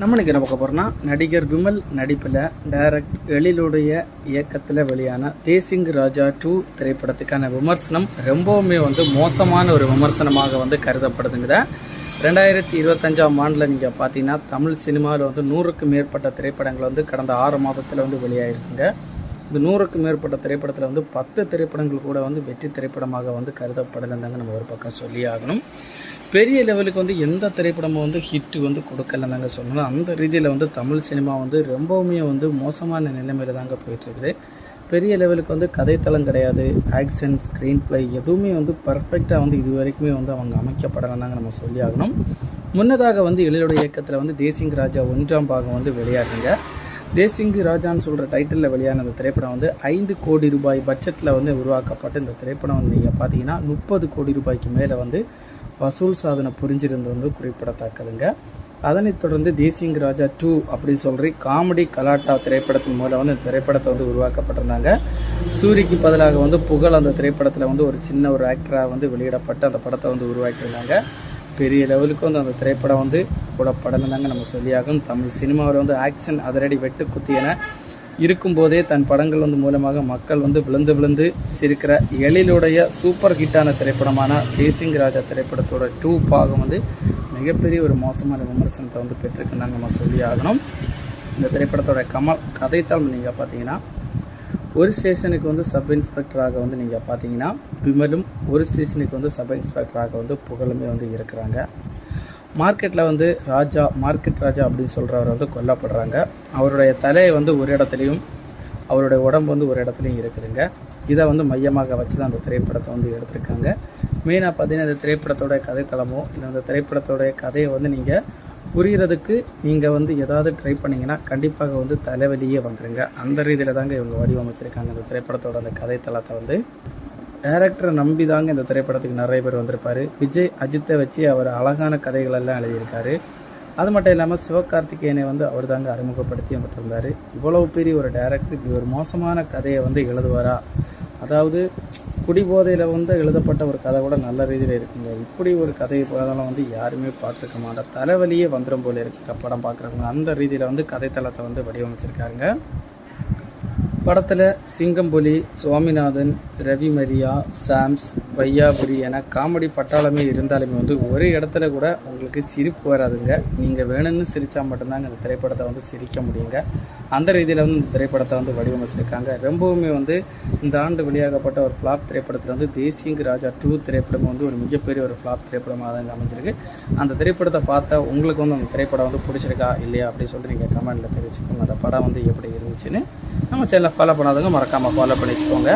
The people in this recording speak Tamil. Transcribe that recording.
நம்ம என்ன பார்க்க போகிறோம்னா நடிகர் விமல் நடிப்பில் டைரக்ட் எழிலுடைய இயக்கத்தில் வெளியான தேசிங் ராஜா டூ திரைப்படத்துக்கான விமர்சனம் ரொம்பவுமே வந்து மோசமான ஒரு விமர்சனமாக வந்து கருதப்படுதுங்க ரெண்டாயிரத்தி இருபத்தஞ்சாம் ஆண்டில் நீங்கள் பார்த்தீங்கன்னா தமிழ் சினிமாவில் வந்து நூறுக்கு மேற்பட்ட திரைப்படங்கள் வந்து கடந்த ஆறு மாதத்தில் வந்து வெளியாகிருக்குங்க இந்த நூறுக்கு மேற்பட்ட திரைப்படத்தில் வந்து பத்து திரைப்படங்கள் கூட வந்து வெற்றி திரைப்படமாக வந்து கருதப்படலைந்தாங்க நம்ம ஒரு பக்கம் சொல்லி ஆகணும். பெரிய லெவலுக்கு வந்து எந்த திரைப்படமும் வந்து ஹிட் வந்து கொடுக்கலந்தாங்க சொல்லணும். அந்த ரீதியில் வந்து தமிழ் சினிமா வந்து ரொம்பவுமே வந்து மோசமான நிலைமையில தாங்க போயிட்டுருக்குது. பெரிய லெவலுக்கு வந்து கதைத்தளம் கிடையாது ஆக்ஷன் ஸ்க்ரீன் ப்ளே எதுவுமே வந்து பர்ஃபெக்டாக வந்து இது வரைக்குமே வந்து அவங்க அமைக்கப்படலைன்னாங்க நம்ம சொல்லி ஆகணும் முன்னதாக வந்து எழிலோட இயக்கத்தில் வந்து தேசிங் ராஜா ஒன்றாம் பாகம் வந்து விளையாடுங்க தேசிங்கு ராஜான்னு சொல்கிற டைட்டிலில் வெளியான அந்த திரைப்படம் வந்து ஐந்து கோடி ரூபாய் பட்ஜெட்டில் வந்து உருவாக்கப்பட்டு இந்த திரைப்படம் வந்து நீங்கள் பார்த்தீங்கன்னா முப்பது கோடி ரூபாய்க்கு மேலே வந்து வசூல் சாதனை புரிஞ்சிருந்து வந்து குறிப்பிடத்தக்கதுங்க. அதனைத் தொடர்ந்து தேசிங் ராஜா டூ அப்படின்னு சொல்லி காமெடி கலாட்டா திரைப்படத்தின் மூலம் வந்து இந்த திரைப்படத்தை வந்து உருவாக்கப்பட்டிருந்தாங்க. சூரிக்கு பதிலாக வந்து புகழ் அந்த திரைப்படத்தில் வந்து ஒரு சின்ன ஒரு ஆக்டராக வந்து வெளியிடப்பட்டு அந்த படத்தை வந்து உருவாக்கியிருந்தாங்க. பெரிய லெவலுக்கு வந்து அந்த திரைப்படம் வந்து கூட கூடப்படலைதாங்க நம்ம சொல்லியாகும் தமிழ் சினிமாவில் வந்து ஆக்ஷன் அதிரடி வெட்டு குத்தி என இருக்கும்போதே தன் படங்கள் வந்து மூலமாக மக்கள் வந்து விழுந்து விழுந்து சிரிக்கிற எழிலுடைய சூப்பர் ஹிட்டான திரைப்படமான தேசிங் ராஜா திரைப்படத்தோட டூ பாகம் வந்து மிகப்பெரிய ஒரு மோசமான விமர்சனத்தை வந்து பெற்றிருக்குன்னு நம்ம சொல்லி ஆகணும். இந்த திரைப்படத்தோட கமல் கதைத்தாள் நீங்கள் பார்த்தீங்கன்னா ஒரு ஸ்டேஷனுக்கு வந்து சப் இன்ஸ்பெக்டராக வந்து நீங்கள் பார்த்தீங்கன்னா விமலும் ஒரு ஸ்டேஷனுக்கு வந்து சப் இன்ஸ்பெக்டராக வந்து புகழுமே வந்து இருக்கிறாங்க. மார்க்கெட்டில் வந்து ராஜா மார்க்கெட் ராஜா அப்படின்னு சொல்கிறவர் வந்து கொல்லப்படுறாங்க. அவருடைய தலை வந்து ஒரு இடத்துலையும் அவருடைய உடம்பு வந்து ஒரு இடத்துலையும் இருக்குதுங்க. இதை வந்து மையமாக வச்சு தான் அந்த திரைப்படத்தை வந்து எடுத்திருக்காங்க. மெயினாக பார்த்தீங்கன்னா இந்த திரைப்படத்தோடைய கதைத்தளமோ இல்லை அந்த திரைப்படத்தோடைய கதையை வந்து நீங்கள் புரிகிறதுக்கு நீங்கள் வந்து ஏதாவது ட்ரை பண்ணிங்கன்னா கண்டிப்பாக வந்து தலைவலியே வந்துடுங்க அந்த ரீதியில் தாங்க இவங்க வடிவமைச்சிருக்காங்க அந்த திரைப்படத்தோட அந்த கதைத்தளத்தை வந்து. டேரக்டரை நம்பி தாங்க இந்த திரைப்படத்துக்கு நிறைய பேர் வந்திருப்பார். விஜய் அஜித்தை வச்சு அவர் அழகான கதைகளெல்லாம் எழுதியிருக்காரு. அது மட்டும் இல்லாமல் சிவகார்த்திகேயனை வந்து அவர் தாங்க அறிமுகப்படுத்தி விட்டுருந்தாரு இவ்வளவு பெரிய ஒரு டேரக்டர் இப்படி ஒரு மோசமான கதையை வந்து எழுதுவாரா? அதாவது குடிபோதையில் வந்து எழுதப்பட்ட ஒரு கதை கூட நல்ல ரீதியில் இருக்குங்க. இப்படி ஒரு கதையை போதெல்லாம் வந்து யாருமே பார்த்துருக்க மாட்டா. தலைவலியே வந்துடும் போல இருக்கு படம் பார்க்குறவங்க அந்த ரீதியில் வந்து கதைத்தளத்தை வந்து வடிவமைச்சிருக்காருங்க. படத்தில் சிங்கம்புலி சுவாமிநாதன் ரவி மரியா சாம்ஸ் வையாபுரி என காமெடி பட்டாளமே இருந்தாலுமே வந்து ஒரு இடத்துல கூட உங்களுக்கு சிரிப்பு வராதுங்க. நீங்கள் வேணும்னு சிரித்தா மட்டும்தான் இந்த திரைப்படத்தை வந்து சிரிக்க முடியுங்க. அந்த ரீதியில் வந்து இந்த திரைப்படத்தை வந்து வடிவமைச்சிருக்காங்க. ரொம்பவுமே வந்து இந்த ஆண்டு வெளியாகப்பட்ட ஒரு ஃப்ளாப் திரைப்படத்தில் வந்து தேசியங்கு ராஜா டூ திரைப்படம் வந்து ஒரு மிகப்பெரிய ஒரு ஃப்ளாப் திரைப்படமாக தான் அமைஞ்சிருக்கு. அந்த திரைப்படத்தை பார்த்தா உங்களுக்கு வந்து அந்த திரைப்படம் வந்து பிடிச்சிருக்கா இல்லையா அப்படின்னு சொல்லிட்டு நீங்கள் கமெண்ட்டில் தெரிவிச்சுக்கோங்க. அந்த படம் வந்து எப்படி இருந்துச்சுன்னு நம்ம சேனலை ஃபாலோ பண்ணாதவங்க மறக்காமல் ஃபாலோ பண்ணி வச்சுக்கோங்க